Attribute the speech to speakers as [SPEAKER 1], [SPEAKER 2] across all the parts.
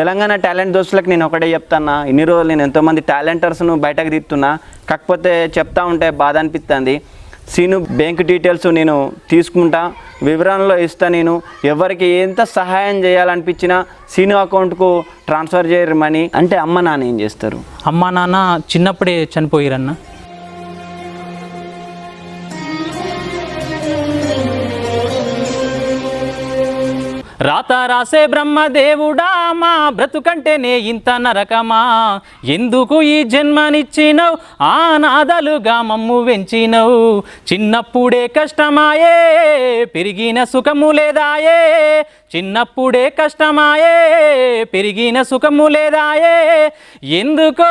[SPEAKER 1] Telangana talent దోస్తులకు నేను ఒకటే చెప్తానా ఇన్ని రోజులు నేను ఎంతోమంది టాలెంటర్స్ను బయటకు తీస్తున్నా కాకపోతే చెప్తా ఉంటే బాధ అనిపిస్తుంది సీను బ్యాంక్ డీటెయిల్స్ నేను తీసుకుంటా వివరణలో ఇస్తా నేను. ఎవరికి ఎంత సహాయం చేయాలనిపించినా సీను అకౌంట్కు ట్రాన్స్ఫర్ చేయరు మనీ. అంటే అమ్మ నాన్న ఏం చేస్తారు?
[SPEAKER 2] అమ్మా నాన్న చిన్నప్పుడే చనిపోయిరన్న. రాత రాసే బ్రహ్మదేవుడా మా బ్రతుకంటేనే ఇంత నరకమా? ఎందుకు ఈ జన్మనిచ్చినవు? ఆ నాదలుగా మమ్ము వెంచినవు. చిన్నప్పుడే కష్టమాయే పెరిగిన సుఖము లేదాయే. చిన్నప్పుడే కష్టమాయే పెరిగిన సుఖము లేదాయే. ఎందుకో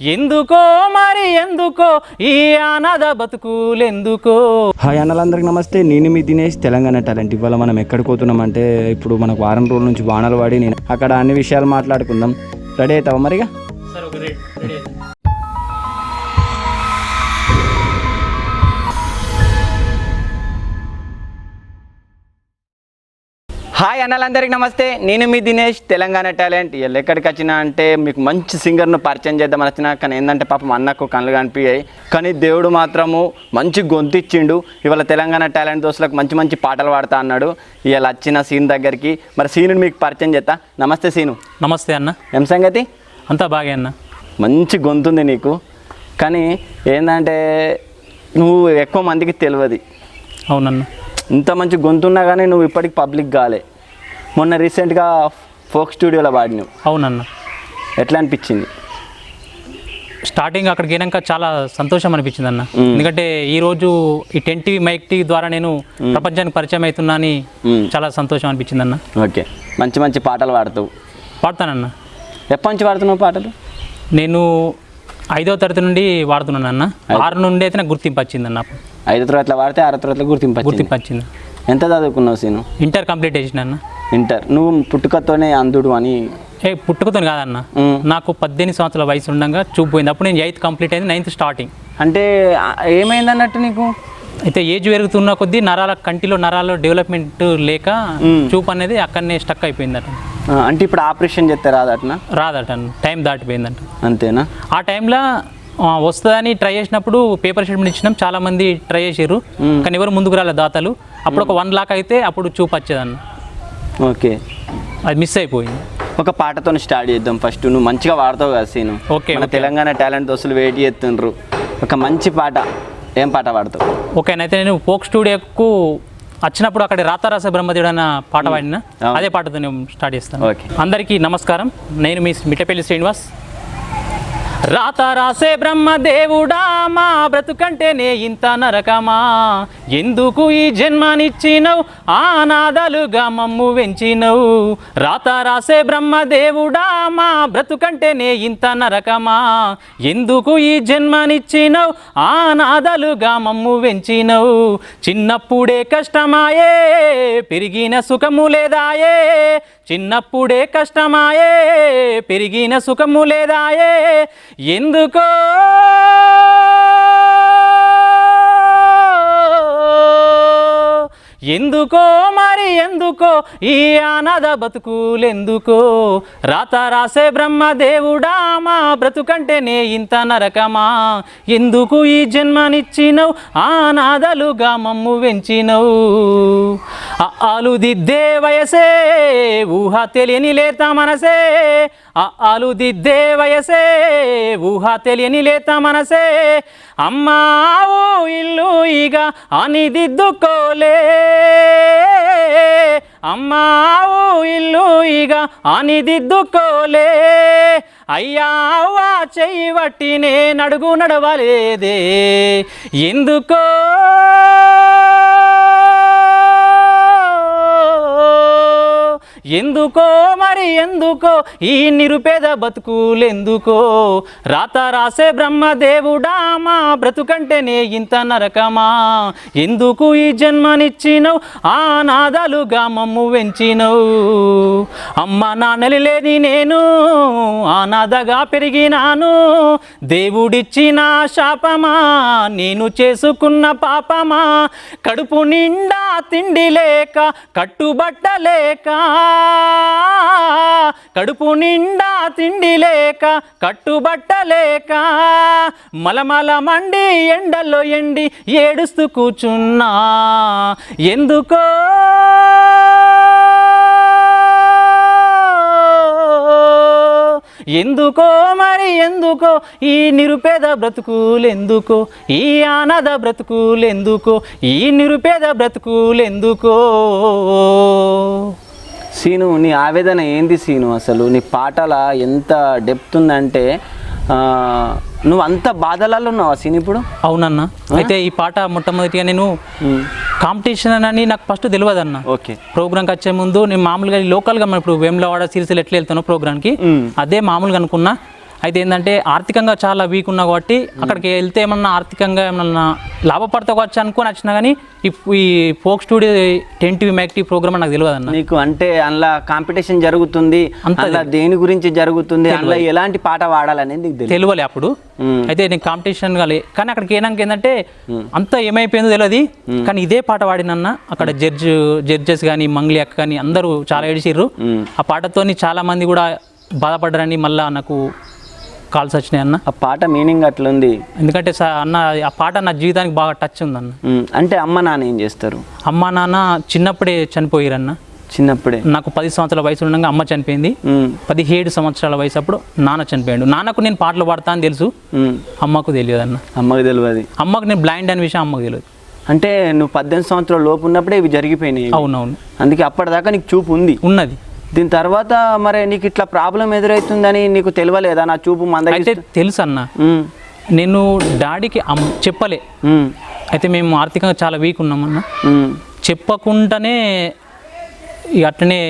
[SPEAKER 2] ఎందుకో మరి ఎందుకో ఈ అనాథ బతుకులెందుకో?
[SPEAKER 1] హాయ్ అన్నలందరికీ నమస్తే. నేను మీ దినేష్. తెలంగాణ టాలెంట్. ఇవాళ మనం ఎక్కడికి పోతున్నామంటే ఇప్పుడు మనకు వారం రోజుల నుంచి వానలు పడి నేను అక్కడ అన్ని విషయాలు మాట్లాడుకుందాం. రెడీ అవుతావా మరిగా?
[SPEAKER 2] సరే
[SPEAKER 1] హాయ్ అన్నలందరికీ నమస్తే. నేను మీ దినేష్ తెలంగాణ టాలెంట్. ఎక్కడికి వచ్చినా అంటే మీకు మంచి సింగర్ను పరిచయం చేద్దామని వచ్చిన కానీ ఏంటంటే పాపం అన్నకు కళ్ళు కనిపించాయి. కానీ దేవుడు మాత్రము మంచి గొంతు ఇచ్చిండు. ఇవాళ తెలంగాణ టాలెంట్ దోస్తులకు మంచి మంచి పాటలు పాడుతా అన్నాడు. ఇవాళ వచ్చిన సీన్ దగ్గరికి మరి సీను మీకు పరిచయం చేస్తా. నమస్తే సీను.
[SPEAKER 2] నమస్తే అన్న.
[SPEAKER 1] ఏం సంగతి?
[SPEAKER 2] అంతా బాగే అన్న.
[SPEAKER 1] మంచి గొంతుంది నీకు. కానీ ఏంటంటే నువ్వు ఎక్కువ మందికి తెలియదు.
[SPEAKER 2] అవునన్న.
[SPEAKER 1] ఇంత మంచి గొంతున్నా కానీ నువ్వు ఇప్పటికి పబ్లిక్ కాలే. మొన్న రీసెంట్గా ఫోక్ స్టూడియోలో పాడినావు.
[SPEAKER 2] అవునన్న.
[SPEAKER 1] ఎట్లా అనిపించింది?
[SPEAKER 2] స్టార్టింగ్ అక్కడికి వెళ్ళాక చాలా సంతోషం అనిపించింది అన్న. ఎందుకంటే ఈ రోజు ఈ టెన్ టీవీ మైక్ టీవీ ద్వారా నేను ప్రపంచానికి పరిచయం అవుతున్నా అని. చాలా సంతోషం అనిపించింది అన్న
[SPEAKER 1] ఓకే. మంచి మంచి పాటలు పాడుతావు.
[SPEAKER 2] పాడతానన్న.
[SPEAKER 1] ఎప్పటి నుంచి పాడుతున్నావు పాటలు?
[SPEAKER 2] నేను ఐదో తరగతి నుండి వాడుతున్నాను అన్న ఆరు నుండి అయితే నాకు గుర్తింపు వచ్చింది అన్న
[SPEAKER 1] ఐదో తరగతిలో పాడితే ఆరో తరగతిలో గుర్తింపు వచ్చింది.
[SPEAKER 2] గుర్తింపు వచ్చింది
[SPEAKER 1] ఎంత చదువుకున్నావు సీను?
[SPEAKER 2] ఇంటర్ కంప్లీట్ చేసిన అన్న.
[SPEAKER 1] ఇంటర్. నువ్వు పుట్టుకతోనే అంధుడు అని.
[SPEAKER 2] ఏ పుట్టుకతో కాదన్న. నాకు పద్దెనిమిది సంవత్సరాల వయసు ఉండగా చూపు పోయింది. అప్పుడు నేను ఎయిత్ కంప్లీట్ అయింది నైన్త్ స్టార్టింగ్.
[SPEAKER 1] అంటే ఏమైంది అన్నట్టు నీకు?
[SPEAKER 2] అయితే ఏజ్ పెరుగుతున్న కొద్దీ నరాల కంటిలో నరాల డెవలప్మెంట్ లేక. చూపు అనేది అక్కడనే స్టక్ అయిపోయిందట.
[SPEAKER 1] అంటే ఇప్పుడు ఆపరేషన్ చేస్తే రాదటనా?
[SPEAKER 2] రాదట టైం దాటిపోయిందంట.
[SPEAKER 1] అంతేనా?
[SPEAKER 2] ఆ టైంలో వస్తుందని ట్రై చేసినప్పుడు పేపర్ స్టేట్మెంట్ ఇచ్చినాం. చాలా మంది ట్రై చేసారు. కానీ ఎవరు ముందుకు రాలేదు దాతలు. అప్పుడు ఒక వన్ లాక్ అయితే అప్పుడు చూపు వచ్చేదన్న.
[SPEAKER 1] ఓకే.
[SPEAKER 2] అది మిస్ అయిపోయింది.
[SPEAKER 1] ఒక పాటతో స్టార్ట్ చేద్దాం ఫస్ట్ నువ్వు మంచిగా పాడతావు కదా సీను.
[SPEAKER 2] ఓకే,
[SPEAKER 1] మన. తెలంగాణ టాలెంట్ దోస్తులు వెయిట్ చేస్తుండ్రు. ఒక మంచి పాట ఏం పాట పాడతావు
[SPEAKER 2] ఓకేనైతే నేను పోక్ స్టూడియోకు వచ్చినప్పుడు అక్కడ రాతారాస బ్రహ్మదేవుడు అన్న పాట పాడిన. అదే పాటతో నేను స్టార్ట్ చేస్తాను.
[SPEAKER 1] ఓకే.
[SPEAKER 2] అందరికీ నమస్కారం. నేను మీ మిట్టపల్లి శ్రీనివాస్. రాత రాసే బ్రహ్మదేవుడా మా బ్రతుకంటేనే ఇంత నరకమా? ఎందుకు ఈ జన్మనిచ్చినవు? ఆనాదలుగా మమ్ము వెంచినవు. రాత రాసే బ్రహ్మదేవుడా మా బ్రతుకంటేనే ఇంత నరకమా? ఎందుకు ఈ జన్మనిచ్చినవు? ఆనాదలుగా మమ్ము వెంచినవు. చిన్నప్పుడే కష్టమాయే పెరిగిన సుఖము లేదాయే. చిన్నప్పుడే కష్టమాయే పెరిగిన సుఖము లేదాయే. ఎందుకో? ఎందుకో మరి ఎందుకో ఈ అనాథ బతుకులెందుకో? రాత రాసే బ్రహ్మదేవుడా మా బ్రతుకంటేనే ఇంత నరకమా? ఎందుకు ఈ జన్మనిచ్చినవు? ఆనాదలుగా మమ్ము వెంచినవు? అలుదిద్దే దిద్దే వయసే ఊహ తెలియని లేత మనసే. అలుదిద్దే దిద్దే వయసే ఊహ తెలియని లేత మనసే. అమ్మావు ఇల్లు ఇక అని దిద్దుకోలే అమ్మావు ఇల్లు ఇక అని దిద్దుకోలే అయ్యావా చెయ్యి బట్టి నేను నడవలేదే. ఎందుకో? ఎందుకో మరి ఎందుకో ఈ నిరుపేద బతుకులెందుకో? రాత రాసే బ్రహ్మదేవుడా మా బ్రతుకంటేనే ఇంత నరకమా? ఎందుకు ఈ జన్మనిచ్చినవు? ఆ నాదాలుగా మమ్ము వెంచినవు. అమ్మ నాన్నలు లేని నేను ఆనాదగా పెరిగినాను. దేవుడిచ్చిన శాపమా నేను చేసుకున్న పాపమా? కడుపు నిండా తిండి లేక కట్టుబట్టలేక కడుపు నిండా తిండి లేక కట్టుబట్టలేక మలమల మండి ఎండల్లో ఎండి ఏడుస్తూ కూర్చున్నా. ఎందుకో? ఎందుకో మరి ఎందుకో? ఈ నిరుపేద బ్రతుకులెందుకో? ఈ అనాథ బ్రతుకులెందుకో? ఈ నిరుపేద బ్రతుకులెందుకో?
[SPEAKER 1] సీను నీ ఆవేదన ఏంది సీను అసలు? నీ పాటల ఎంత డెప్త్ ఉందంటే ఆ, నువ్వు అంత బాధలలో ఉన్నావా సీన్ ఇప్పుడు?
[SPEAKER 2] అవునన్న. అయితే ఈ పాట మొట్టమొదటిగా నేను కాంపిటీషన్ అని నాకు ఫస్ట్ తెలియదు అన్న
[SPEAKER 1] ఓకే.
[SPEAKER 2] ప్రోగ్రామ్కి వచ్చే ముందు నేను మామూలుగా లోకల్గా మనం ఇప్పుడు వేములవాడ సిరిసిల్ ఎట్లా వెళ్తానో ప్రోగ్రామ్కి అదే మామూలుగా అనుకున్నా. అయితే ఏంటంటే ఆర్థికంగా చాలా వీక్ ఉన్నా కాబట్టి అక్కడికి వెళ్తే ఏమన్నా ఆర్థికంగా ఏమన్నా లాభపడతావచ్చు అనుకొని వచ్చినా కానీ ఈ folk studio ten TV Mac TV programme నాకు తెలియదు అన్న.
[SPEAKER 1] నీకు అంటే అందులో కాంపిటీషన్ జరుగుతుంది అందులో దేని గురించి జరుగుతుంది అందులో ఎలాంటి పాట వాడాలనేది
[SPEAKER 2] తెలియలే అప్పుడు.
[SPEAKER 1] మ్మ్.
[SPEAKER 2] అయితే నేను కాంపిటీషన్ కాలే కానీ అక్కడికి ఏనాక ఏంటంటే అంతా ఏమైపోయిందో తెలియదు కానీ ఇదే పాట వాడినన్న అక్కడ జడ్జ్ జడ్జెస్ కానీ మంగ్లీ అక్క కానీ అందరూ చాలా ఏడిచిర్రు. ఆ పాటతోని చాలా మంది కూడా బాధపడ్డారని మళ్ళా నాకు కాల్స్ వచ్చినాయి అన్న?
[SPEAKER 1] ఆ పాట మీనింగ్ అట్లుంది.
[SPEAKER 2] ఎందుకంటే సా- అన్న ఆ పాట నా జీవితానికి బాగా టచ్ ఉందన్న.
[SPEAKER 1] ఉమ్, అంటే అమ్మ నాన్న ఏం చేస్తారు?
[SPEAKER 2] అమ్మ నాన్న చిన్నప్పుడే చనిపోయారన్న.
[SPEAKER 1] చిన్నప్పుడే?
[SPEAKER 2] నాకు పది సంవత్సరాల వయసు ఉండగా అమ్మ చనిపోయింది.
[SPEAKER 1] ఉమ్,
[SPEAKER 2] పదిహేడు సంవత్సరాల వయసు అప్పుడు నాన్న చనిపోయాడు. నాన్నకు నేను పాటలు పాడతా అని తెలుసు.
[SPEAKER 1] ఉమ్,
[SPEAKER 2] అమ్మకు తెలియదు అన్న
[SPEAKER 1] అమ్మకి తెలియదు
[SPEAKER 2] అమ్మకు నేను బ్లైండ్ అనే విషయం అమ్మకు తెలియదు
[SPEAKER 1] అంటే నువ్వు పద్దెనిమిది సంవత్సరాల లోపు ఉన్నప్పుడే ఇవి జరిగిపోయినాయి.
[SPEAKER 2] అవునవును.
[SPEAKER 1] అందుకే అప్పటిదాకా నీకు చూపు ఉంది.
[SPEAKER 2] ఉన్నది.
[SPEAKER 1] దీని తర్వాత మరి నీకు ఇట్లా ప్రాబ్లం ఎదురవుతుందని నీకు తెలియలేదా? నా చూపు మందగి
[SPEAKER 2] అయితే తెలుసు అన్న. నేను డాడీకి చెప్పలే. అయితే మేము ఆర్థికంగా చాలా వీక్ ఉన్నామన్న చెప్పకుండానే అట్లనే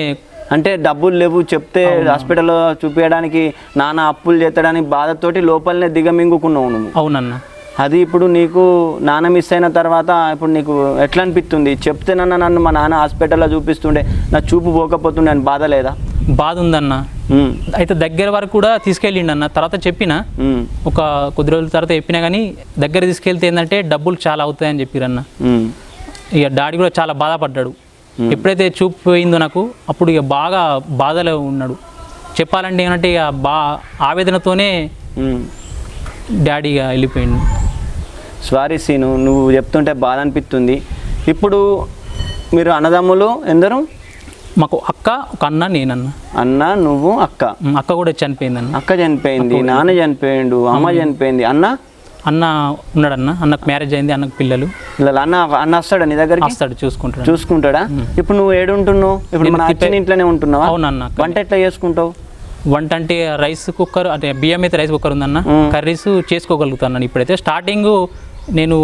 [SPEAKER 1] అంటే డబ్బులు లేవు చెప్తే హాస్పిటల్లో చూపించడానికి నాన్న అప్పులు చేస్తాడని బాధతోటి లోపలనే దిగమింగుకున్నావు నువ్వు.
[SPEAKER 2] అవునన్న.
[SPEAKER 1] అది ఇప్పుడు నీకు నాన్న మిస్ అయిన తర్వాత ఇప్పుడు నీకు ఎట్లా అనిపిస్తుంది చెప్తేనన్నా నన్ను మా నాన్న హాస్పిటల్లో చూపిస్తుండే నా చూపు పోకపోతుండే అని బాధ లేదా?
[SPEAKER 2] బాధ ఉందన్న. అయితే దగ్గర వరకు కూడా తీసుకెళ్ళిండు అన్న తర్వాత చెప్పిన. ఒక కొద్ది రోజుల తర్వాత చెప్పినా కానీ దగ్గర తీసుకెళ్తే ఏంటంటే డబ్బులు చాలా అవుతాయని చెప్పిరన్న. ఇక డాడీ కూడా చాలా బాధపడ్డాడు. ఎప్పుడైతే చూపు పోయిందో నాకు అప్పుడు ఇక బాగా బాధలో ఉన్నాడు. చెప్పాలంటే ఏంటంటే ఇక బా ఆవేదనతోనే
[SPEAKER 1] ఉమ్.
[SPEAKER 2] డాడీ ఇక వెళ్ళిపోయిండు.
[SPEAKER 1] సారీ సీను నువ్వు చెప్తుంటే బాధ అనిపిస్తుంది ఇప్పుడు మీరు అన్నదమ్ములు ఎందరు?
[SPEAKER 2] మాకు అక్క ఒక అన్న నేనన్న.
[SPEAKER 1] అన్న నువ్వు అక్క.
[SPEAKER 2] అక్క కూడా చనిపోయిందన్న.
[SPEAKER 1] అక్క చనిపోయింది నాన్న చనిపోయిండు అమ్మ చనిపోయింది. అన్న?
[SPEAKER 2] అన్న ఉన్నాడన్న అన్నకు మ్యారేజ్ అయింది అన్నకు పిల్లలు.
[SPEAKER 1] ఇలా అన్న అన్న వస్తాడా నీ దగ్గరికి?
[SPEAKER 2] వస్తాడు చూసుకుంటాడు?
[SPEAKER 1] చూసుకుంటాడా ఇప్పుడు నువ్వు ఏడుంటున్నావు? ఇప్పుడు మన అచ్చిన ఇంట్లోనే ఉంటున్నావా?
[SPEAKER 2] అవునన్న
[SPEAKER 1] వంట ఎట్లా చేసుకుంటావు?
[SPEAKER 2] వంట అంటే రైస్ కుక్కర్ అంటే బియ్యం అయితే రైస్ కుక్కర్ ఉందన్న. కర్రీస్ చేసుకోగలుగుతాను ఇప్పుడైతే. స్టార్టింగ్ నేను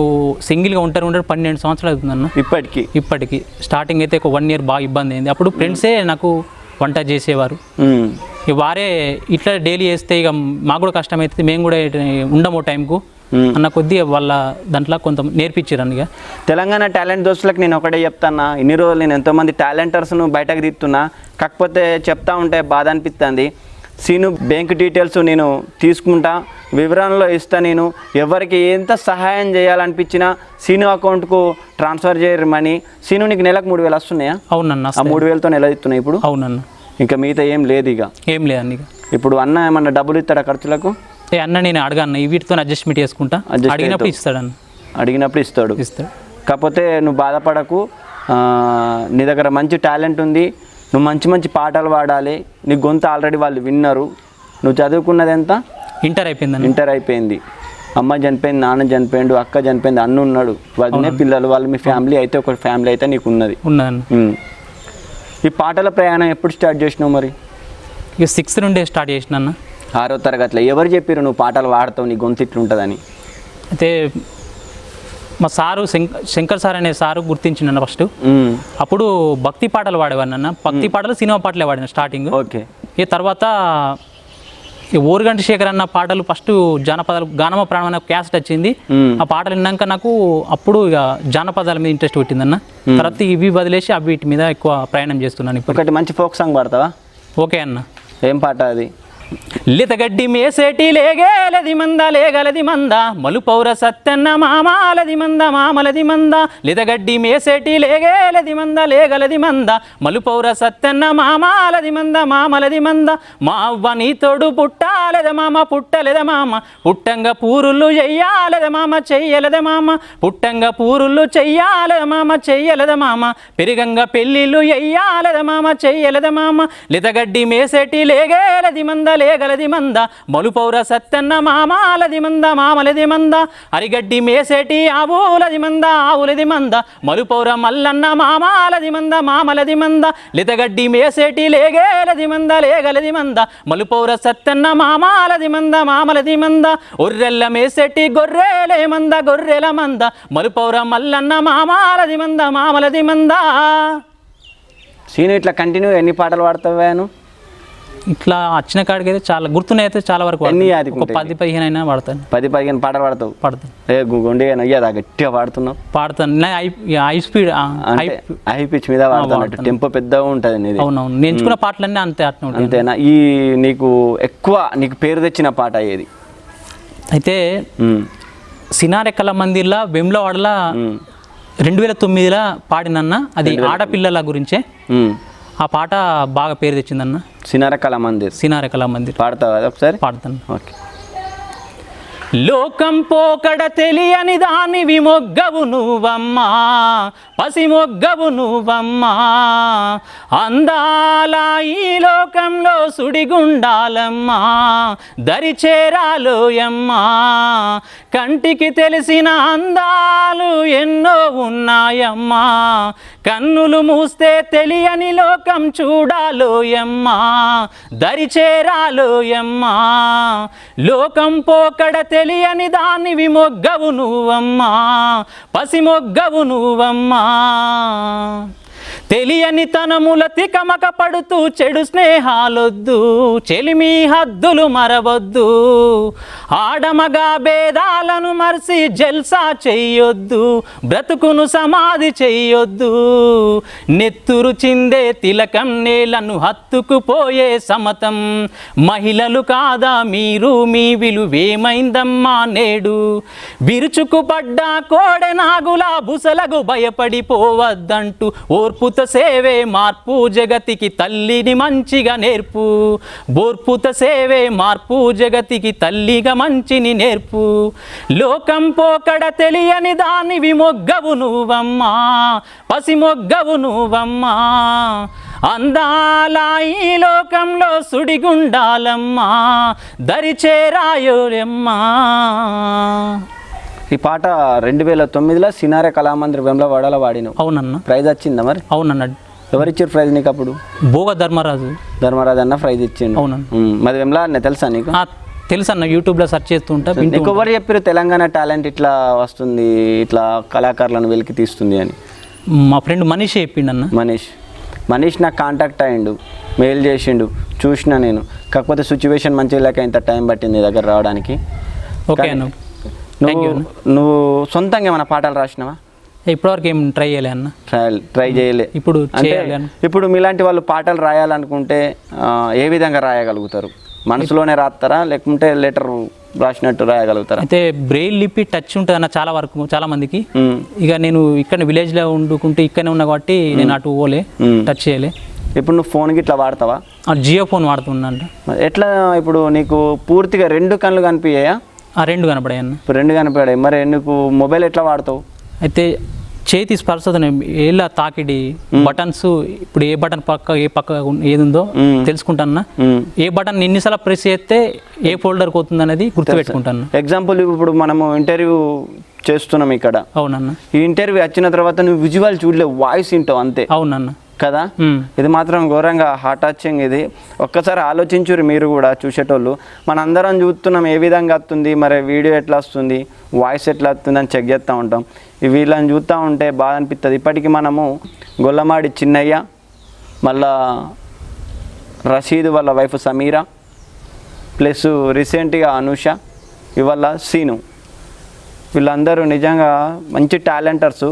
[SPEAKER 2] సింగిల్గా ఉంటారు ఉంటారు పన్నెండు సంవత్సరాలు అవుతుందన్న.
[SPEAKER 1] ఇప్పటికి?
[SPEAKER 2] ఇప్పటికి. స్టార్టింగ్ అయితే ఒక వన్ ఇయర్ బాగా ఇబ్బంది అయింది. అప్పుడు ఫ్రెండ్సే నాకు వంట చేసేవారు. వారే ఇట్లా డైలీ చేస్తే ఇక మాకు కూడా కష్టమవుతుంది. మేము కూడా ఉండము టైంకు. అన్న కొద్దీ వాళ్ళ దాంట్లో కొంత నేర్పించారు ఇక
[SPEAKER 1] తెలంగాణ టాలెంట్ దోస్తులకు నేను ఒకటే చెప్తానా ఇన్ని రోజులు నేను ఎంతోమంది టాలెంటర్స్ను బయటకు తీస్తున్నా. కాకపోతే చెప్తా ఉంటే బాధ అనిపిస్తుంది సీను బ్యాంక్ డీటెయిల్స్ నేను తీసుకుంటా వివరణలో ఇస్తా నేను. ఎవరికి ఎంత సహాయం చేయాలనిపించినా సీను అకౌంట్కు ట్రాన్స్ఫర్ చేయరు మనీ. సీను నీకు నెలకు మూడు వేలు వస్తున్నాయా?
[SPEAKER 2] అవునన్న
[SPEAKER 1] ఆ మూడు వేలతో నెల ఇస్తున్నాయి ఇప్పుడు?
[SPEAKER 2] అవునన్న.
[SPEAKER 1] ఇంకా మిగతా ఏం లేదు ఇక.
[SPEAKER 2] ఏం ఇక.
[SPEAKER 1] ఇప్పుడు అన్న ఏమన్నా డబ్బులు ఇస్తాడా ఖర్చులకు?
[SPEAKER 2] ఏ అన్న నేను అడగన్న. వీటితో అడ్జస్ట్మెంట్ చేసుకుంటా. అడిగినప్పుడు ఇస్తాడన్న.
[SPEAKER 1] అడిగినప్పుడు ఇస్తాడు.
[SPEAKER 2] ఇస్తాడు.
[SPEAKER 1] కాకపోతే నువ్వు బాధపడకు. నీ దగ్గర మంచి టాలెంట్ ఉంది. నువ్వు మంచి మంచి పాటలు పాడాలి నీ గొంతు ఆల్రెడీ వాళ్ళు విన్నారు. నువ్వు చదువుకున్నది ఎంత?
[SPEAKER 2] ఇంటర్ అయిపోయిందన్న
[SPEAKER 1] ఇంటర్ అయిపోయింది. అమ్మ చనిపోయింది నాన్న చనిపోయిండు అక్క చనిపోయింది అన్న ఉన్నాడు. వదినే పిల్లలు వాళ్ళు మీ ఫ్యామిలీ అయితే ఒక ఫ్యామిలీ అయితే నీకు ఉన్నది. ఈ పాటల ప్రయాణం ఎప్పుడు స్టార్ట్ చేసినావు మరి?
[SPEAKER 2] ఇక సిక్స్త్ నుండే స్టార్ట్ చేసిన అన్న.
[SPEAKER 1] ఆరో తరగతిలో ఎవరు చెప్పారు నువ్వు పాటలు పాడతావు నీ గొంతు ఇట్లుంటుందని?
[SPEAKER 2] అయితే మా సారు శంక- శంకర్ సార్ అనే సారు గుర్తించిండన్న ఫస్ట్. అప్పుడు భక్తి పాటలు వాడేవాడిని అన్న. భక్తి పాటలు సినిమా పాటలే వాడిన స్టార్టింగ్.
[SPEAKER 1] ఓకే.
[SPEAKER 2] ఈ తర్వాత ఈ ఓరుగంటి శేఖర్ అన్న పాటలు ఫస్ట్ జానపదాలు గానమ ప్రాణం అనే క్యాసెట్ వచ్చింది. ఆ పాటలు విన్నాక నాకు అప్పుడు ఇక జానపదాల మీద ఇంట్రెస్ట్ పెట్టిందన్న. తర్వాత ఇవి వదిలేసి అవి వీటి మీద ఎక్కువ ప్రయాణం చేస్తున్నాను ఇప్పుడు.
[SPEAKER 1] ఒకటి మంచి ఫోక్ సాంగ్ పాడతావా?
[SPEAKER 2] ఓకే అన్న.
[SPEAKER 1] ఏం పాట అది?
[SPEAKER 2] లితగడ్డి మేసేటి లేగేలది మంద లేగలది మంద. మలుపౌర సత్తెన్న మామాలది మంద మామలది మంద. లితగడ్డి మేసేటి లేగేలది మంద లేగలది మంద. మలుపౌర సత్తెన్న మామాలది మంద మామలది మంద. మా అవ్వ నీతోడు పుట్టాలెద మామ పుట్టలేద మామ. పుట్టంగ పూరులు చెయ్యాలెద మామ చెయ్యలేద మామ. పుట్టంగ పూరులు చెయ్యాలెద మామ చెయ్యలేద మామ. పెరిగంగా పెళ్ళిళ్ళు ఎయ్యాలెద మామ చెయ్యలేద మామ. లితగడ్డి మేసేటి లేగేలది మంద లేగలది మంద మలుపౌర సత్తన్న మామాలది మంద మామలది మంద అరిగడ్డి మేసేటి ఆవులది మంద ఆవులది మంద మలుపౌర మల్లన్న మామాలది మంద మామలది మంద లితగడ్డి మేసేటి లేగేలది మంద లేగలది మంద మలుపౌర సత్తన్న మామాలది మంద మామలది మంద ఒర్రెల్ల మేసేటి గొర్రెలే మంద గొర్రెల మంద మలుపౌర మల్లన్న మామాలది మంద మామలది మంద
[SPEAKER 1] సీను ఇట్లా కంటిన్యూ ఎన్ని పాటలు పాడతావాను
[SPEAKER 2] ఇట్లా వచ్చిన కాడికి అయితే చాలా గుర్తున్నాయి అయితే చాలా వరకు ఒక? పది పదిహేను అయినా వాడతాను.
[SPEAKER 1] పది పదిహేను పాటలు పాడతావు?
[SPEAKER 2] పాడతాను.
[SPEAKER 1] ఏ గుండె నొయ్యదా గట్టిగా పాడుతున్నావు?
[SPEAKER 2] పాడతాను. హై స్పీడ్ హై
[SPEAKER 1] పిచ్ మీద పాడుతున్నట్టు టెంపో పెద్దగా ఉంటుంది
[SPEAKER 2] అవునవును. నేను ఎంచుకున్న పాటలన్నీ అంతే ఉంటాయి.
[SPEAKER 1] అంతేనా? ఈ నీకు ఎక్కువ నీకు పేరు తెచ్చిన పాట ఏది?
[SPEAKER 2] అయితే. సినారెక్కల మందిర్లా వెమ్లవాడలా. రెండు వేల తొమ్మిదిలో పాడినన్న అది ఆడపిల్లల గురించే. ఆ పాట బాగా పేరు తెచ్చిందన్న?
[SPEAKER 1] సినార కళా మందిర్.
[SPEAKER 2] సినారెక్కల మందిర్.
[SPEAKER 1] పాడతావా అది ఒకసారి?
[SPEAKER 2] పాడతాను.
[SPEAKER 1] ఓకే.
[SPEAKER 2] లోకం పోకడ తెలియని దానివి మొగ్గవు నువ్వమ్మా పసి మొగ్గవు నువ్వమ్మా. అందాల ఈ లోకంలో సుడిగుండాలమ్మా దరిచేరాలోయమ్మా. కంటికి తెలిసిన అందాలు ఎన్నో ఉన్నాయమ్మా కన్నులు మూస్తే తెలియని లోకం చూడాలోయమ్మా దరిచేరాలోయమ్మా. లోకం పోకడ తెలియని దాన్ని విమొగ్గవు నువ్వమ్మా పసి మొగ్గవు నువ్వమ్మా. తెలియని తనముల తికమక పడుతూ చెడు స్నేహాలొద్దు చెలిమి హద్దులు మరవద్దు. ఆడమగా భేదాలను మరిసి జల్సా చెయ్యొద్దు బ్రతుకును సమాధి చెయ్యొద్దు. నెత్తురు చిందే తిలకం నేలను హత్తుకుపోయే సమతం. మహిళలు కాదా మీరు మీ విలువేమైందమ్మా నేడు. విరుచుకుపడ్డా కోడె నాగులా బుసలకు భయపడిపోవద్దంటూ ఓర్పుత సేవే మార్పు జగతికి తల్లిని మంచిగా నేర్పు. బోర్పుత సేవే మార్పు జగతికి తల్లిగా మంచిని నేర్పు. లోకం పోకడ తెలియని దానివి మొగ్గవు నువ్వమ్మా. పసి మొగ్గవు నువ్వమ్మా. అందాల ఈ లోకంలో సుడిగుండాలమ్మా. దరి చేరాయోలమ్మా
[SPEAKER 1] ఈ పాట రెండు వేల తొమ్మిదిలో సినార కళామందిర్ వెంలవాడలో వాడినావు.
[SPEAKER 2] అవునన్న.
[SPEAKER 1] ప్రైజ్ వచ్చిందా మరి?
[SPEAKER 2] అవునన్న.
[SPEAKER 1] ఎవరిచ్చారు ప్రైజ్ నీకు అప్పుడు
[SPEAKER 2] భోగ ధర్మరాజు.
[SPEAKER 1] ధర్మరాజు అన్న ప్రైజ్ ఇచ్చిండు.
[SPEAKER 2] అవునన్న.
[SPEAKER 1] మరి వెంలా అన్న తెలుసా నీకు?
[SPEAKER 2] తెలుసు అన్న యూట్యూబ్లో సెర్చ్ చేస్తుంటా వింటూ
[SPEAKER 1] నీకు ఎవరు చెప్పారు తెలంగాణ టాలెంట్ ఇట్లా వస్తుంది ఇట్లా కళాకారులను వెలికి తీస్తుంది అని?
[SPEAKER 2] మా ఫ్రెండ్ మనీష్ చెప్పిండు అన్న
[SPEAKER 1] మనీష్. మనీష్ నాకు కాంటాక్ట్ అయ్యిండు మెయిల్ చేసిండు చూసిన నేను. కాకపోతే సిచ్యువేషన్ మంచిగా లేక ఇంత టైం పట్టింది దగ్గర రావడానికి.
[SPEAKER 2] ఓకే అన్న.
[SPEAKER 1] నువ్వు నువ్వు సొంతంగా ఏమైనా పాటలు రాసినావా?
[SPEAKER 2] ఇప్పటివరకు ఏం ట్రై చేయలే అన్న.
[SPEAKER 1] ట్రై ట్రై చేయలే.
[SPEAKER 2] ఇప్పుడు
[SPEAKER 1] అంటే ఇప్పుడు మీలాంటి వాళ్ళు పాటలు రాయాలనుకుంటే ఏ విధంగా రాయగలుగుతారు? మనసులోనే రాస్తారా? లేకుంటే లెటర్ రాసినట్టు రాయగలుగుతారా?
[SPEAKER 2] అయితే బ్రెయిల్ లిపి టచ్ ఉంటుంది అన్న చాలా వరకు చాలా మందికి. ఇక నేను ఇక్కడ విలేజ్లో వండుకుంటూ ఇక్కడనే ఉన్నా కాబట్టి నేను అటు పోలే. టచ్ చేయలే.
[SPEAKER 1] ఇప్పుడు నువ్వు ఫోన్కి ఇట్లా వాడతావా?
[SPEAKER 2] జియో ఫోన్ వాడుతున్నాను
[SPEAKER 1] మరి ఎట్లా ఇప్పుడు నీకు పూర్తిగా రెండు కళ్ళు కనిపించాయా
[SPEAKER 2] రెండు కనపడాయి అన్న.
[SPEAKER 1] ఇప్పుడు రెండు కనిపించాయి మరి నీకు మొబైల్ ఎట్లా వాడతావు?
[SPEAKER 2] అయితే చేతి స్పర్శతోనే ఏళ్ళ తాకిడి బటన్స్ ఇప్పుడు ఏ బటన్ పక్క ఏ పక్క ఏది ఉందో. తెలుసుకుంటాను. ఏ బటన్ ఎన్నిసార్లు ప్రెస్ చేస్తే ఏ ఫోల్డర్కి అవుతుంది అనేది గుర్తుపెట్టుకుంటాను
[SPEAKER 1] ఎగ్జాంపుల్ ఇప్పుడు మనము ఇంటర్వ్యూ చేస్తున్నాం ఇక్కడ.
[SPEAKER 2] అవునన్న.
[SPEAKER 1] ఈ ఇంటర్వ్యూ వచ్చిన తర్వాత నువ్వు విజువల్ చూడలేవు వాయిస్ వింటావు అంతే.
[SPEAKER 2] అవునన్న.
[SPEAKER 1] కదా. ఇది మాత్రం ఘోరంగా హార్ట్ టచింగ్ ఇది. ఒక్కసారి ఆలోచించురు మీరు కూడా చూసేటోళ్ళు. మనందరం చూస్తున్నాం ఏ విధంగా వస్తుంది మరి వీడియో ఎట్లా వస్తుంది వాయిస్ ఎట్లా వస్తుంది అని చెక్ చేస్తూ ఉంటాం. ఈ వీళ్ళని చూస్తూ ఉంటే బాధ అనిపిస్తుంది ఇప్పటికీ మనము గొల్లమాడి చిన్నయ్య మళ్ళా రషీద్ వాళ్ళ వైఫ్ సమీరా ప్లస్ రీసెంట్గా అనుష ఇవాళ సీను. వీళ్ళందరూ నిజంగా మంచి టాలెంటర్స్.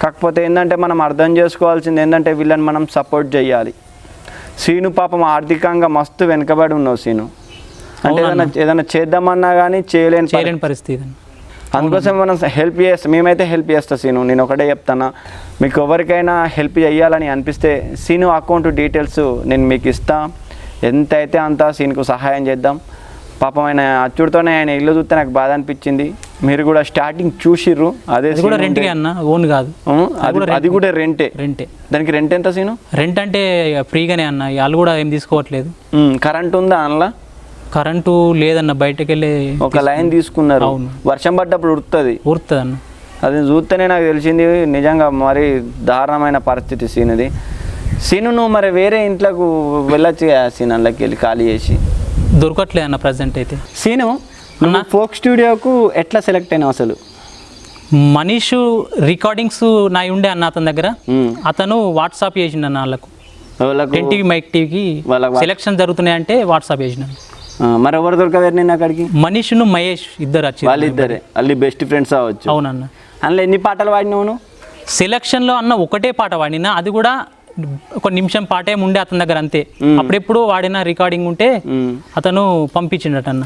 [SPEAKER 1] కాకపోతే ఏంటంటే మనం అర్థం చేసుకోవాల్సింది ఏంటంటే వీళ్ళని మనం సపోర్ట్ చేయాలి. సీను పాపం ఆర్థికంగా మస్తు వెనుకబడి ఉన్నావు సీను. అంటే ఏదైనా ఏదైనా చేద్దామన్నా కానీ చేయలేని
[SPEAKER 2] చేయలేని పరిస్థితి.
[SPEAKER 1] అందుకోసం మనం హెల్ప్ చేస్తాం మేమైతే హెల్ప్ చేస్తా సీను. నేను ఒకటే చెప్తాను. మీకు ఎవరికైనా హెల్ప్ చేయాలని అనిపిస్తే సీను అకౌంట్ డీటెయిల్స్ నేను మీకు ఇస్తా. ఎంత అయితే అంత సీనుకు సహాయం చేద్దాం. పాపం ఆయన అచ్చుడితోనే ఆయన ఇల్లు చూస్తే నాకు బాధ అనిపించింది. మీరు కూడా స్టార్టింగ్ చూసిర్రు. అదే
[SPEAKER 2] కూడా
[SPEAKER 1] సీను
[SPEAKER 2] రెంట్కే అన్న ఓన్ కాదు.
[SPEAKER 1] అది కూడా రెంటే
[SPEAKER 2] రెంటే
[SPEAKER 1] దానికి రెంట్ ఎంత సీను
[SPEAKER 2] రెంట్ అంటే ఫ్రీగానే అన్న వాళ్ళు కూడా ఏం తీసుకోవట్లేదు.
[SPEAKER 1] కరెంట్ ఉందా అందులో?
[SPEAKER 2] కరెంటు లేదన్న బయటకు వెళ్ళి
[SPEAKER 1] ఒక లైన్ తీసుకున్నారు.
[SPEAKER 2] అవును.
[SPEAKER 1] వర్షం పడ్డప్పుడు ఉడుతుంది
[SPEAKER 2] ఊరుతుంది అన్న
[SPEAKER 1] అది చూస్తేనే నాకు తెలిసింది నిజంగా మరి దారుణమైన పరిస్థితి సీనుది సీను నువ్వు మరి వేరే ఇంట్లోకి వెళ్ళొచ్చు సీన్ అందులోకి వెళ్ళి ఖాళీ చేసి.
[SPEAKER 2] దొరకట్లే అన్న ప్రజెంట్ అయితే.
[SPEAKER 1] సీను నువ్వు ఫోక్ స్టూడియోకు ఎట్లా సెలెక్ట్ అయినావు అసలు?
[SPEAKER 2] మనీషు రికార్డింగ్స్ నా ఉండే అన్న అతని దగ్గర. అతను వాట్సాప్ చేసిండు అన్న వాళ్ళకు. టీవీ మైక్ టీవీకి సెలక్షన్ జరుగుతున్నాయి అంటే వాట్సాప్ చేసిన
[SPEAKER 1] మరి ఎవరు దొరకవేరు నేను అక్కడికి?
[SPEAKER 2] మనీషును మహేష్ ఇద్దరు వచ్చి
[SPEAKER 1] వాళ్ళిద్దరే. వాళ్ళు బెస్ట్ ఫ్రెండ్స్ అవ్వచ్చు.
[SPEAKER 2] అవునన్న.
[SPEAKER 1] అందులో ఎన్ని పాటలు పాడినావు నువ్వు?
[SPEAKER 2] సెలక్షన్లో అన్న ఒకటే పాట వాడినా. అది కూడా ఒక నిమిషం పాటే ఉండే అతని దగ్గర అంతే. అప్పుడెప్పుడు వాడిన రికార్డింగ్ ఉంటే. అతను పంపించిండట అన్న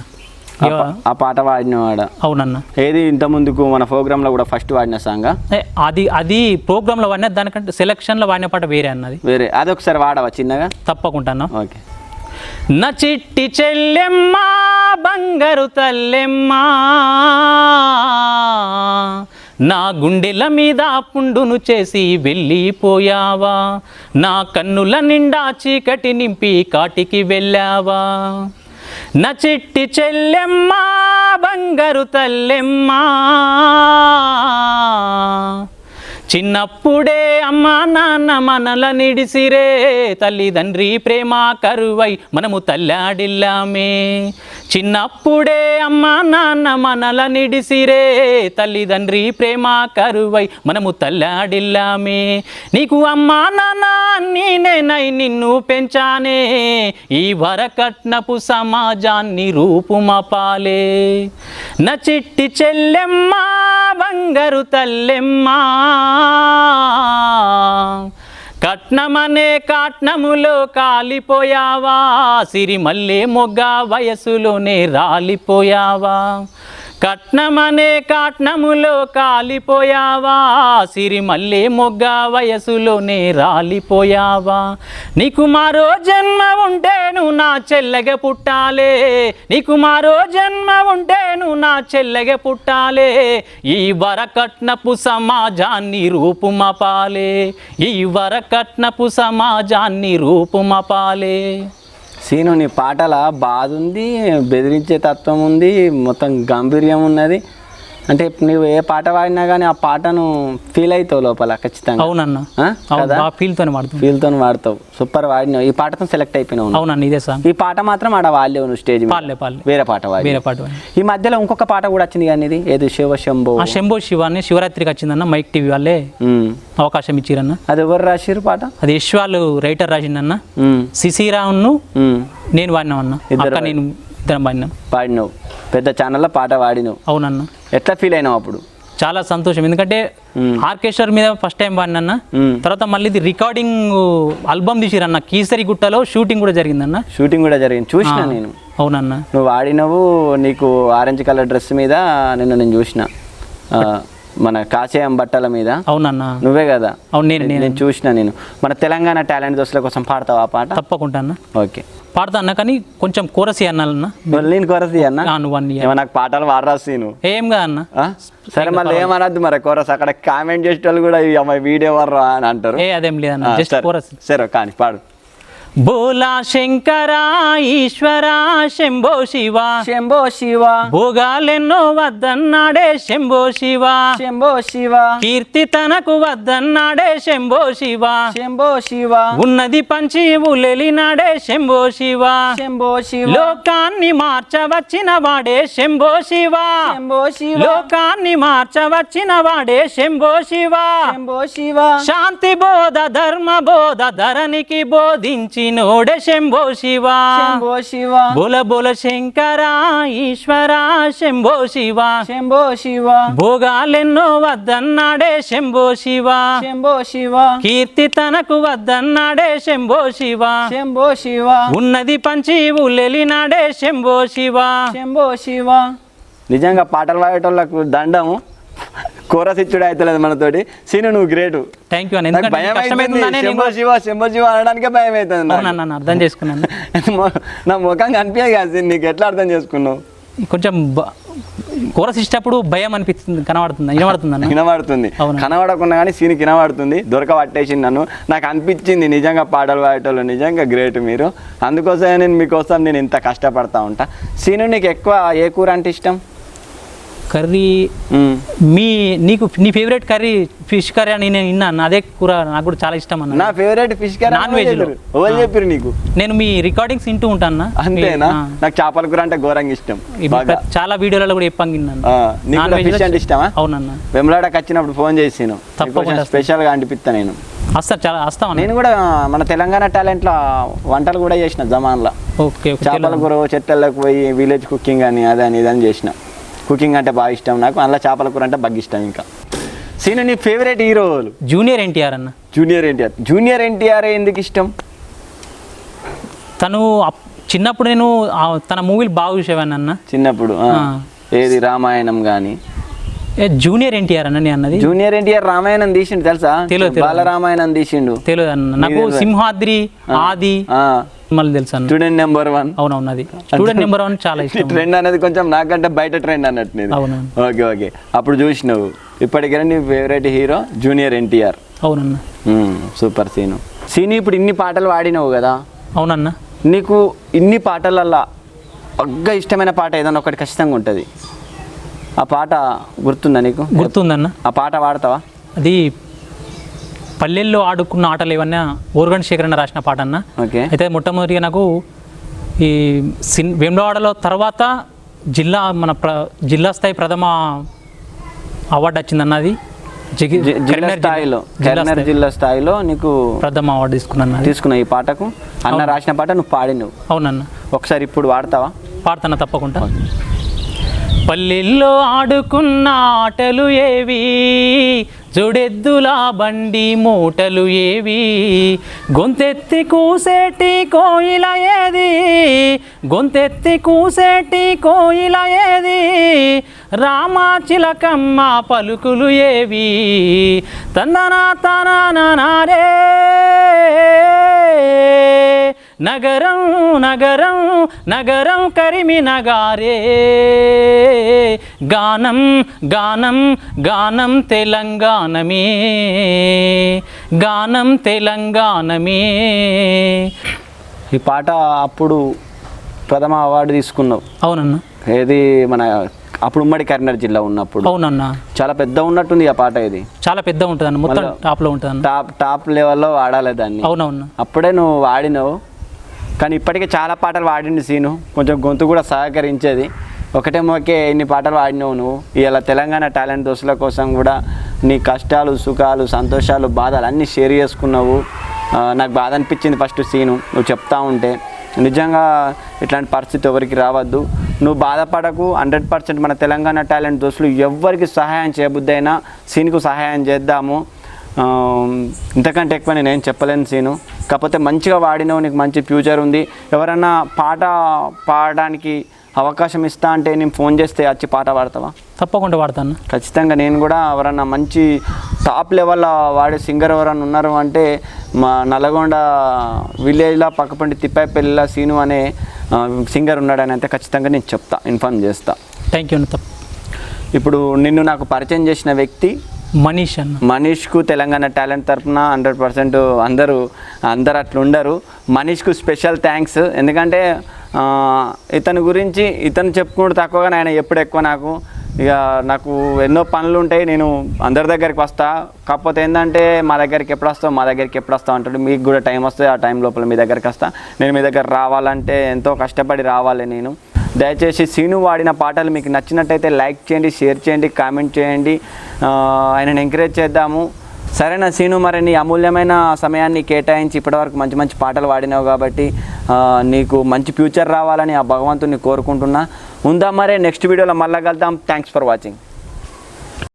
[SPEAKER 1] ఆ పాట పాడినవాడ
[SPEAKER 2] అవునన్న.
[SPEAKER 1] ఏది ఇంత ముందుకు మన ప్రోగ్రాంలో కూడా ఫస్ట్ వాడిన సాంగ్?
[SPEAKER 2] అది అది ప్రోగ్రాంలో వాడిన దానికంటే సెలక్షన్లో వాడిన పాట వేరే అన్నది
[SPEAKER 1] వేరే అది ఒకసారి వాడవా చిన్నగా?
[SPEAKER 2] తప్పకుండా
[SPEAKER 1] ఓకే.
[SPEAKER 2] నా చిట్టి చెల్లెమ్మ బంగారు తల్లెమ్మ నా గుండెల మీద పుండును చేసి వెళ్ళిపోయావా నా కన్నుల నిండా చీకటి నింపి కాటికి వెళ్ళావా నా చిట్టి చెల్లెమ్మ బంగారు తల్లెమ్మ. చిన్నప్పుడే అమ్మా నాన్న మనల నిడిసిరే. తల్లిదండ్రి ప్రేమ కరువై మనము తల్లాడిల్లామే. చిన్నప్పుడే అమ్మా నాన్న మనల నిడిసిరే తల్లిదండ్రి ప్రేమ కరువై మనము తల్లాడిల్లామే. నీకు అమ్మా నాన్న నేనై నిన్ను పెంచానే ఈ వరకట్నపు సమాజాన్ని రూపుమపాలే. నా చిట్టి చెల్లెమ్మ బంగారు తల్లెమ్మా. కట్నమనే కాట్నములో కాలిపోయావా? సిరిమల్లే మొగ్గ వయసులోనే రాలిపోయావా? కట్నమనే కాట్నములో కాలిపోయావా? సిరిమల్లే మొగ్గ వయసులోనే రాలిపోయావా? నీకు మరో జన్మ ఉంటేను నా చెల్లెగ పుట్టాలే. నీకు మరో జన్మ ఉంటేను నా చెల్లెగ పుట్టాలే. ఈ వరకట్నపు సమాజాన్ని రూపుమపాలే. ఈ వరకట్నపు సమాజాన్ని రూపుమపాలే.
[SPEAKER 1] సీను నీ పాటల బాధ ఉంది బెదిరించే తత్వం ఉంది మొత్తం గాంభీర్యం ఉన్నది. అంటే నువ్వు ఏ పాట పాడినా కానీ ఆ పాటను ఫీల్ అవుతావు లోపల ఖచ్చితంగా.
[SPEAKER 2] అవునన్న.
[SPEAKER 1] కదా?
[SPEAKER 2] బాగా ఫీల్తోనే వాడుతుంది
[SPEAKER 1] ఫీల్తో వాడతావు. సూపర్ వాడినావు. ఈ పాటతో సెలెక్ట్ అయిపోయినావు.
[SPEAKER 2] అవునన్న ఇదే సాంగ్.
[SPEAKER 1] ఈ పాట మాత్రం ఆడ వాడలేవు నువ్వు స్టేజ్ మీద.
[SPEAKER 2] పాడలే పాడలే
[SPEAKER 1] వేరే పాట వాడి.
[SPEAKER 2] వేరే పాట పాడిన.
[SPEAKER 1] ఈ మధ్యలో ఇంకొక పాట కూడా వచ్చింది కానీ ఇది. ఏది? శివ శంభో.
[SPEAKER 2] ఆ శంభో శివాన్ని శివరాత్రికి వచ్చిందన్న మైక్ టీవీ వాళ్ళే. అవకాశం ఇచ్చిరన్న.
[SPEAKER 1] అది ఎవరు రాసిరు పాట?
[SPEAKER 2] అది యశ్వాలు రైటర్ రాసిండన్న
[SPEAKER 1] ఉమ్.
[SPEAKER 2] సిసిరావును. నేను వాడినామన్న అక్క నేను ఇద్దరం వాడినాం.
[SPEAKER 1] పాడినావు పెద్ద ఛానల్లో పాట వాడినావు
[SPEAKER 2] అవునన్న.
[SPEAKER 1] ఎట్లా ఫీల్ అయినావు అప్పుడు?
[SPEAKER 2] చాలా సంతోషం. ఎందుకంటే ఆర్కెస్ట్రా మీద ఫస్ట్ టైం పాడినన్న. తర్వాత మళ్ళీ ఇది రికార్డింగ్ ఆల్బమ్ తీసిరన్న. కీసరి గుట్టలో షూటింగ్ కూడా జరిగిందన్న.
[SPEAKER 1] షూటింగ్ కూడా జరిగింది. చూసిన నేను.
[SPEAKER 2] అవునన్న.
[SPEAKER 1] నువ్వు వాడినవు నీకు ఆరెంజ్ కలర్ డ్రెస్ మీద నిన్ను నేను చూసిన. మన కాషాయం బట్టల మీద.
[SPEAKER 2] అవునన్న.
[SPEAKER 1] నువ్వే కదా?
[SPEAKER 2] అవును నేను నేను
[SPEAKER 1] చూసిన నేను. మన తెలంగాణ టాలెంట్ దోస్తుల కోసం పాడతావా ఆ పాట?
[SPEAKER 2] తప్పకుండా
[SPEAKER 1] ఓకే.
[SPEAKER 2] పాడతా అన్న కానీ కొంచెం కోరసి
[SPEAKER 1] మళ్ళీ నేను కొరసి అన్న?
[SPEAKER 2] నువ్వు
[SPEAKER 1] నాకు పాటలు వాడరాసి నేను
[SPEAKER 2] ఏం కాదు అన్న?
[SPEAKER 1] సరే మళ్ళీ ఏమనద్దు మరి కోరస్. అక్కడ కామెంట్ చేసే వాళ్ళు కూడా అమ్మాయి వీడియో వర్రా అని అంటారు.
[SPEAKER 2] ఏ అదేం లేదన్న. జస్ట్. కోరస్.
[SPEAKER 1] సరే కానీ పాడు.
[SPEAKER 2] బోలా శంకర ఈశ్వర శంభో శివ
[SPEAKER 1] శంభో శివ
[SPEAKER 2] భోగాలెన్నో వద్దన్నాడే శంభో శివ
[SPEAKER 1] శంభో శివ
[SPEAKER 2] కీర్తి తనకు వద్దన్నాడే శంభో శివ
[SPEAKER 1] శంభో శివ
[SPEAKER 2] ఉన్నది పంచి ఊలెలినాడే శంభో శివ
[SPEAKER 1] శంభో శివ
[SPEAKER 2] లోకాన్ని మార్చవచ్చిన వాడే శంభో శివ
[SPEAKER 1] శంభో శివ
[SPEAKER 2] లోకాన్ని మార్చవచ్చిన వాడే శంభో శివ
[SPEAKER 1] శంభో శివ
[SPEAKER 2] శాంతి బోధ ధర్మ బోధ ధరణికి బోధించినోడే శంభో శివ
[SPEAKER 1] శంభో శివ
[SPEAKER 2] బోల బోల శంకర ఈశ్వర శంభో శివ
[SPEAKER 1] శంభో శివ
[SPEAKER 2] భోగాలెన్నో వద్దన్నాడే శంభో శివ
[SPEAKER 1] శంభో శివ
[SPEAKER 2] కీర్తి తనకు వద్దన్నాడే శంభో శివ
[SPEAKER 1] శంభో శివ
[SPEAKER 2] ఉన్నది పంచి ఊలెలినాడే శంభో శివ
[SPEAKER 1] శంభో శివ నిజంగా పాటలు పాడేటోళ్ళకు దండము కోరస్ ఇచ్చుడు అవుతలేదు మనతోటి. సీను నువ్వు గ్రేటు
[SPEAKER 2] థ్యాంక్ యూ అన్న.
[SPEAKER 1] భయం అయిపోయింది శంభో శివ శంభో శివ అనడానికే భయం అవుతుంది నాకు.
[SPEAKER 2] అవునన్నా నేను అర్థం చేసుకున్నాను.
[SPEAKER 1] నా ముఖం కనిపించే కాదు సీన్, నీకు ఎట్లా అర్థం చేసుకున్నావు?
[SPEAKER 2] కొంచెం కోరస్ ఇచ్చేటప్పుడు భయం అనిపిస్తుంది కనబడుతుంది? వినబడుతుంది
[SPEAKER 1] వినబడుతుంది. కనబడకుండా కానీ సీన్ వినబడుతుంది. దొరక పట్టేసింది నన్ను. నాకు అనిపించింది నిజంగా పాటలు పాడేటోళ్ళు నిజంగా గ్రేట్ మీరు. అందుకోసమే నేను మీకోసం నేను ఇంత కష్టపడతా ఉంటా. సీను నీకు ఎక్కువ ఏ కూర అంటే ఇష్టం?
[SPEAKER 2] కర్రీ. మీ నీకు నీ ఫేవరెట్ కర్రీ ఫిష్ కర్రీ అని నేను విన్నాను అదే కూర నాకు కూడా చాలా ఇష్టం అన్న
[SPEAKER 1] నా ఫేవరెట్ ఫిష్ కర్రీ
[SPEAKER 2] నాన్ వెజ్లో.
[SPEAKER 1] ఎవరు చెప్పారు నీకు?
[SPEAKER 2] నేను మీ రికార్డింగ్స్ వింటూ ఉంటాను
[SPEAKER 1] అంతేనా? నాకు చేపల కూర అంటే ఘోరంగా ఇష్టం.
[SPEAKER 2] చాలా వీడియోలలో కూడా
[SPEAKER 1] నీకు
[SPEAKER 2] నాన్ వెజ్
[SPEAKER 1] ఫిష్ అంటే ఇష్టమా?
[SPEAKER 2] అవునన్నా.
[SPEAKER 1] వెమ్లాడకి వచ్చినప్పుడు ఫోన్ చేసిను.
[SPEAKER 2] తప్పకుండా వస్తా.
[SPEAKER 1] స్పెషల్గా అనిపిస్తా నేను.
[SPEAKER 2] వస్తా చాలా వస్తామన్నా
[SPEAKER 1] నేను కూడా మన తెలంగాణ టాలెంట్లో వంటలు కూడా చేసిన జమాన్లో.
[SPEAKER 2] ఓకే
[SPEAKER 1] చేపల కూర చెత్తలకు పోయి విలేజ్ కుకింగ్ అని అదని ఇదని చేసిన. కుకింగ్ అంటే బాగా ఇష్టం నాకు. అందులో చేపల కూర అంటే బాగా ఇష్టం ఇంకా. సీను నీ ఫేవరెట్ హీరోలు
[SPEAKER 2] జూనియర్ ఎన్టీఆర్ అన్న.
[SPEAKER 1] జూనియర్ ఎన్టీఆర్. జూనియర్ ఎన్టీఆర్ ఎందుకు ఇష్టం?
[SPEAKER 2] తను చిన్నప్పుడు నేను తన మూవీలు బాగా చూసేవాడిని అన్న.
[SPEAKER 1] చిన్నప్పుడు. ఏది? రామాయణం కానీ
[SPEAKER 2] జూనియర్ ఎన్టీఆర్ అన్న నేను అన్నది?
[SPEAKER 1] జూనియర్ ఎన్టీఆర్ రామాయణం తీసిండు తెలుసా?
[SPEAKER 2] తెలియదు.
[SPEAKER 1] బాలరామాయణం తీసిండు.
[SPEAKER 2] తెలియదు అన్న. నాకు. సింహాద్రి ఆది మళ్ళీ తెలుసు
[SPEAKER 1] స్టూడెంట్ నెంబర్ వన్.
[SPEAKER 2] అవునవును అది. స్టూడెంట్ నెంబర్ వన్ చాలా ఇష్టం.
[SPEAKER 1] ట్రెండ్ అనేది కొంచెం నాకంటే బయట ట్రెండ్ అన్నట్టు.
[SPEAKER 2] అవునవును.
[SPEAKER 1] Okay okay. అప్పుడు చూసినావు. ఇప్పటికైనా నీ ఫేవరెట్ హీరో జూనియర్ ఎన్టీఆర్.
[SPEAKER 2] అవునన్న.
[SPEAKER 1] సూపర్ సీను సీను ఇప్పుడు ఇన్ని పాటలు పాడినావు కదా?
[SPEAKER 2] అవునన్న.
[SPEAKER 1] నీకు ఇన్ని పాటలల్లా బాగా ఇష్టమైన పాట ఏదైనా ఒకటి ఖచ్చితంగా ఉంటుంది. ఆ పాట గుర్తుందా నీకు?
[SPEAKER 2] గుర్తుందన్న.
[SPEAKER 1] ఆ పాట పాడతావా?
[SPEAKER 2] అది పల్లెల్లో ఆడుకున్న ఆటలు ఏమన్నా ఓరుగంటి శేఖరన్న రాసిన పాట అన్న
[SPEAKER 1] ఓకే.
[SPEAKER 2] అయితే మొట్టమొదటిగా నాకు ఈ సిన్ వేములవాడలో తర్వాత జిల్లా మన ప్ర జిల్లా స్థాయి ప్రథమ అవార్డు వచ్చిందన్న అది.
[SPEAKER 1] జిల్లా స్థాయిలో
[SPEAKER 2] జిల్లా
[SPEAKER 1] కరీంనగర్
[SPEAKER 2] స్థాయి.
[SPEAKER 1] జిల్లా స్థాయిలో నీకు
[SPEAKER 2] ప్రథమ అవార్డు తీసుకున్నాను అది.
[SPEAKER 1] తీసుకున్న ఈ పాటకు. అన్న రాసిన పాట నువ్వు పాడినవు.
[SPEAKER 2] అవునన్న.
[SPEAKER 1] ఒకసారి ఇప్పుడు వాడతావా?
[SPEAKER 2] పాడుతున్నా తప్పకుండా. పల్లెల్లో ఆడుకున్న ఆటలు ఏవి? జుడెద్దుల బండి మూటలు ఏవి? గొంతెత్తి కూసేటి కోయిల ఏది? గొంతెత్తి కూసేటి కోయిల ఏది? రామా చిలకమ్మ పలుకులు ఏవి? తందనా నారే నగరం నగరం నగరం కరిమి నగారే గానం గానం గానం తెలంగాణమే. గానం తెలంగాణమే.
[SPEAKER 1] ఈ పాట అప్పుడు ప్రథమ అవార్డు తీసుకున్నావు.
[SPEAKER 2] అవునన్న.
[SPEAKER 1] ఏది మన అప్పుడు ఉమ్మడి కరీంనగర్ జిల్లా ఉన్నప్పుడు.
[SPEAKER 2] అవునన్న.
[SPEAKER 1] చాలా పెద్ద ఉన్నట్టుంది ఆ పాట ఇది.
[SPEAKER 2] చాలా పెద్ద ఉంటుందన్న మొత్తం
[SPEAKER 1] మళ్ళా-
[SPEAKER 2] టాప్లో ఉంటుందన్న.
[SPEAKER 1] టాప్ టాప్ లెవెల్లో వాడాలి దాన్ని.
[SPEAKER 2] అవునవును.
[SPEAKER 1] అప్పుడే నువ్వు వాడినావు. కానీ ఇప్పటికే చాలా పాటలు వాడిండు సీను. కొంచెం గొంతు కూడా సహకరించేది. ఒకటే మొకే ఇన్ని పాటలు వాడినావు నువ్వు. ఇలా తెలంగాణ టాలెంట్ దోస్తుల కోసం కూడా నీ కష్టాలు సుఖాలు సంతోషాలు బాధలు అన్నీ షేర్ చేసుకున్నావు. నాకు బాధ అనిపించింది ఫస్ట్ సీను. నువ్వు చెప్తా ఉంటే. నిజంగా ఇట్లాంటి పరిస్థితి ఎవరికి రావద్దు. నువ్వు బాధపడకు. హండ్రెడ్ పర్సెంట్ మన తెలంగాణ టాలెంట్ దోస్తులు ఎవరికి సహాయం చేయబుద్దైనా సీన్కు సహాయం చేద్దాము. ఇంతకంటే ఎక్కువ నేనేం చెప్పలేను సీను. కాకపోతే మంచిగా వాడినావు నీకు మంచి ఫ్యూచర్ ఉంది. ఎవరన్నా పాట పాడడానికి అవకాశం ఇస్తా అంటే నేను ఫోన్ చేస్తే వచ్చి పాట పాడతావా?
[SPEAKER 2] తప్పకుండా వాడతాను
[SPEAKER 1] ఖచ్చితంగా నేను కూడా ఎవరన్నా మంచి టాప్ లెవెల్లో వాడే సింగర్ ఎవరన్నా ఉన్నారు అంటే మా నల్గొండ విలేజ్లో పక్కపండి తిప్పాయిపల్లిలో సీను అనే సింగర్ ఉన్నాడని అయితే ఖచ్చితంగా నేను చెప్తా ఇన్ఫార్మ్ చేస్తా.
[SPEAKER 2] థ్యాంక్ యూ
[SPEAKER 1] ఇప్పుడు నిన్ను నాకు పరిచయం చేసిన వ్యక్తి
[SPEAKER 2] మనీష్ అన్న.
[SPEAKER 1] మనీష్కు తెలంగాణ టాలెంట్ తరఫున హండ్రెడ్ పర్సెంట్ అందరూ అందరు అట్లుండరు మనీష్కు స్పెషల్ థ్యాంక్స్ ఎందుకంటే ఇతని గురించి ఇతను చెప్పుకుంటూ తక్కువగా ఆయన ఎప్పుడు ఎక్కువ నాకు. ఇక నాకు ఎన్నో పనులు ఉంటాయి నేను అందరి దగ్గరికి వస్తా. కాకపోతే ఏంటంటే మా దగ్గరికి ఎప్పుడు వస్తావు మా దగ్గరికి ఎప్పుడు వస్తావు అంటాడు. మీకు కూడా టైం వస్తుంది ఆ టైం లోపల మీ దగ్గరికి వస్తా. నేను మీ దగ్గర రావాలంటే ఎంతో కష్టపడి రావాలి నేను. దయచేసి సీను వాడిన పాటలు మీకు నచ్చినట్టయితే లైక్ చేయండి షేర్ చేయండి కామెంట్ చేయండి. ఆయనను ఎంకరేజ్ చేద్దాము. సరేనా సీను మరి నీ అమూల్యమైన సమయాన్ని కేటాయించి ఇప్పటివరకు మంచి మంచి పాటలు పాడినావు కాబట్టి నీకు మంచి ఫ్యూచర్ రావాలని ఆ భగవంతుని కోరుకుంటున్నా. ఉందా మరే? నెక్స్ట్ వీడియోలో మళ్ళీ కలుద్దాం. Thanks for watching